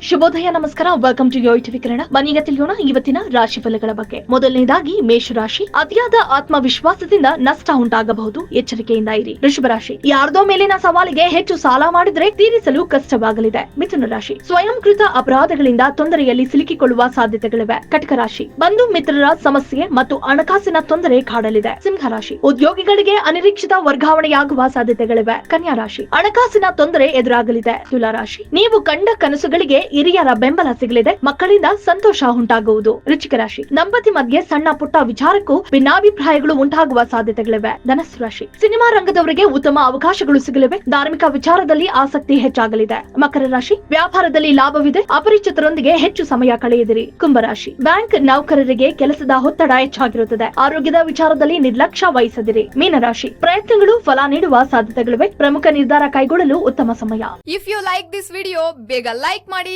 ಶುಭೋದಯ, ನಮಸ್ಕಾರ. Welcome to TV Kannada ಬನ್ನೀಗ ತಿಳಿಯೋಣ ಇವತ್ತಿನ ರಾಶಿ ಫಲಗಳ ಬಗ್ಗೆ. ಮೊದಲನೇದಾಗಿ ಮೇಷರಾಶಿ ಅತಿಯಾದ ಆತ್ಮವಿಶ್ವಾಸದಿಂದ ನಷ್ಟ ಉಂಟಾಗಬಹುದು. ಎಚ್ಚರಿಕೆಯಿಂದ ಇರಿ. ರಾಶಿ. ಯಾರ್ದೋ ಮೇಲಿನ ಸವಾಲಿಗೆ ಹೆಚ್ಚು ಸಾಲ ಮಾಡಿದ್ರೆ ತೀರಿಸಲು ಕಷ್ಟವಾಗಲಿದೆ. ಮಿಥುನ ರಾಶಿ. ಸ್ವಯಂಕೃತ ಅಪರಾಧಗಳಿಂದ ತೊಂದರೆಯಲ್ಲಿ ಸಿಲುಕಿಕೊಳ್ಳುವ ಸಾಧ್ಯತೆಗಳಿವೆ. ಕಟಕ ರಾಶಿ. ಬಂಧು ಮಿತ್ರರ ಸಮಸ್ಯೆ ಮತ್ತು ಹಣಕಾಸಿನ ತೊಂದರೆ ಕಾಡಲಿದೆ. ಸಿಂಹ ರಾಶಿ. ಉದ್ಯೋಗಿಗಳಿಗೆ ಅನಿರೀಕ್ಷಿತ ವರ್ಗಾವಣೆಯಾಗುವ ಸಾಧ್ಯತೆಗಳಿವೆ. ಕನ್ಯಾ ರಾಶಿ. ಹಣಕಾಸಿನ ತೊಂದರೆ ಎದುರಾಗಲಿದೆ. ತುಲಾ ರಾಶಿ. ನೀವು ಕಂಡ ಕನಸುಗಳಿಗೆ ಹಿರಿಯರ ಬೆಂಬಲ ಸಿಗಲಿದೆ, ಮಕ್ಕಳಿಂದ ಸಂತೋಷ ಉಂಟಾಗುವುದು. ರುಚಿಕ ರಾಶಿ. ದಂಪತಿ ಮಧ್ಯೆ ಸಣ್ಣ ಪುಟ್ಟ ವಿಚಾರಕ್ಕೂ ಭಿನ್ನಾಭಿಪ್ರಾಯಗಳು ಉಂಟಾಗುವ ಸಾಧ್ಯತೆಗಳಿವೆ. ಧನಸ್ಸು ರಾಶಿ. ಸಿನಿಮಾ ರಂಗದವರಿಗೆ ಉತ್ತಮ ಅವಕಾಶಗಳು ಸಿಗಲಿವೆ. ಧಾರ್ಮಿಕ ವಿಚಾರದಲ್ಲಿ ಆಸಕ್ತಿ ಹೆಚ್ಚಾಗಲಿದೆ. ಮಕರ ರಾಶಿ. ವ್ಯಾಪಾರದಲ್ಲಿ ಲಾಭವಿದೆ. ಅಪರಿಚಿತರೊಂದಿಗೆ ಹೆಚ್ಚು ಸಮಯ ಕಳೆಯದಿರಿ. ಕುಂಭರಾಶಿ ಬ್ಯಾಂಕ್ ನೌಕರರಿಗೆ ಕೆಲಸದ ಒತ್ತಡ ಹೆಚ್ಚಾಗಿರುತ್ತದೆ. ಆರೋಗ್ಯದ ವಿಚಾರದಲ್ಲಿ ನಿರ್ಲಕ್ಷ್ಯ ವಹಿಸದಿರಿ. ಮೀನರಾಶಿ ಪ್ರಯತ್ನಗಳು ಫಲ ನೀಡುವ ಸಾಧ್ಯತೆಗಳಿವೆ. ಪ್ರಮುಖ ನಿರ್ಧಾರ ಕೈಗೊಳ್ಳಲು ಉತ್ತಮ ಸಮಯ. If you like this video ಬೇಗ ಲೈಕ್ ಮಾಡಿ.